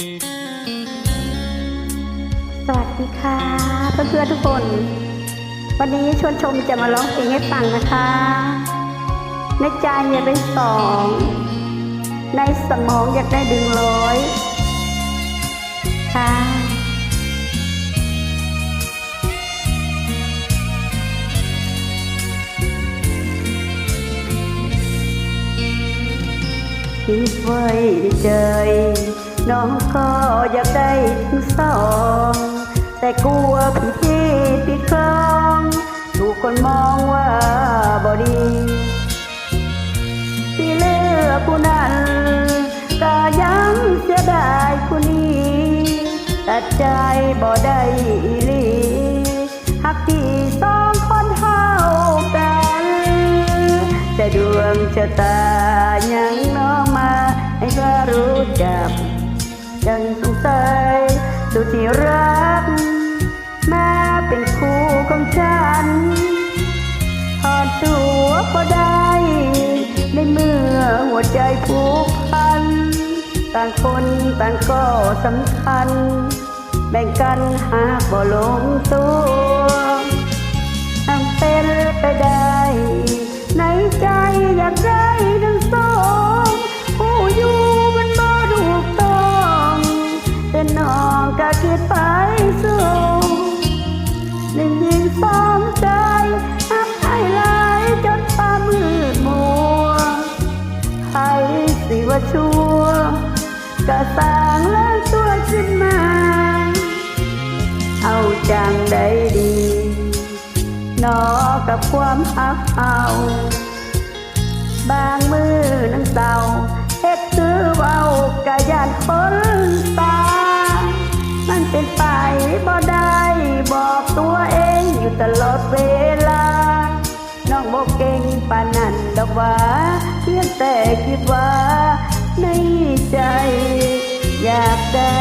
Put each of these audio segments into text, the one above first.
สวัสดีค่ะ เพื่อนๆทุกคน วันนี้ชวนชมจะมาร้องเพลงให้ฟังนะคะในใจอยากได้สองในสมองอยากได้ดึงร้อยค่ะคิดไว้ใจ น้องก็อยากได้ถึงสอง แต่กลัวพี่ที่ปิดคลอง ถูกคนมองว่าบอดีที่เลือกผู้นั้นก็ยังเสียดายผู้นี้ตัดใจบ่ได้อีหลีหักที่สองคนเท่ากัน แต่ดวงชะตายัง ที่รัก มาเป็นคู่ของฉันถอดตัวก็ได้ ในเมื่อหัวใจผูกพัน ต่างคนต่างก็สำคัญ แบ่งกันหากบ่ลงตัวทำเป็นไปได้ ในใจอยากได้ ก็สร้างเลิกตัวขึ้นมา เอาจังได้ดีนอกับความหักเอา บางมือนังเศร้าเฮ็ดคือเว้ากะยานคนตา มันเป็นไปบ่ได้บอกตัวเองอยู่ตลอดเวลา น้องบอกเก่งปานนั้นดอกว่า เพียงแต่คิดว่า ในใจ อยากได้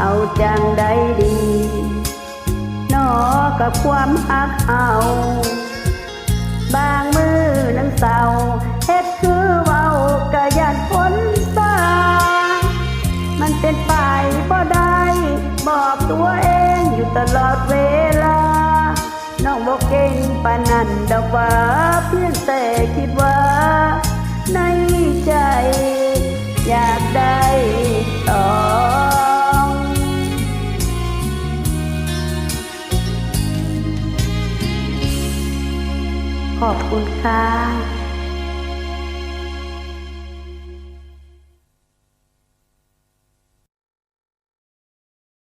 เอาจังได้ดีนอกับความหักเอา บางมือนังเศร้าเฮ็ดคือเว้ากะยานคนสามันเป็นไปบ่ได้บอกตัวเองอยู่ตลอดเวลา น้องบอกเก่งปานนั้นดอกว่าเพียงแต่คิดว่าในใจ ขอบคุณค่ะ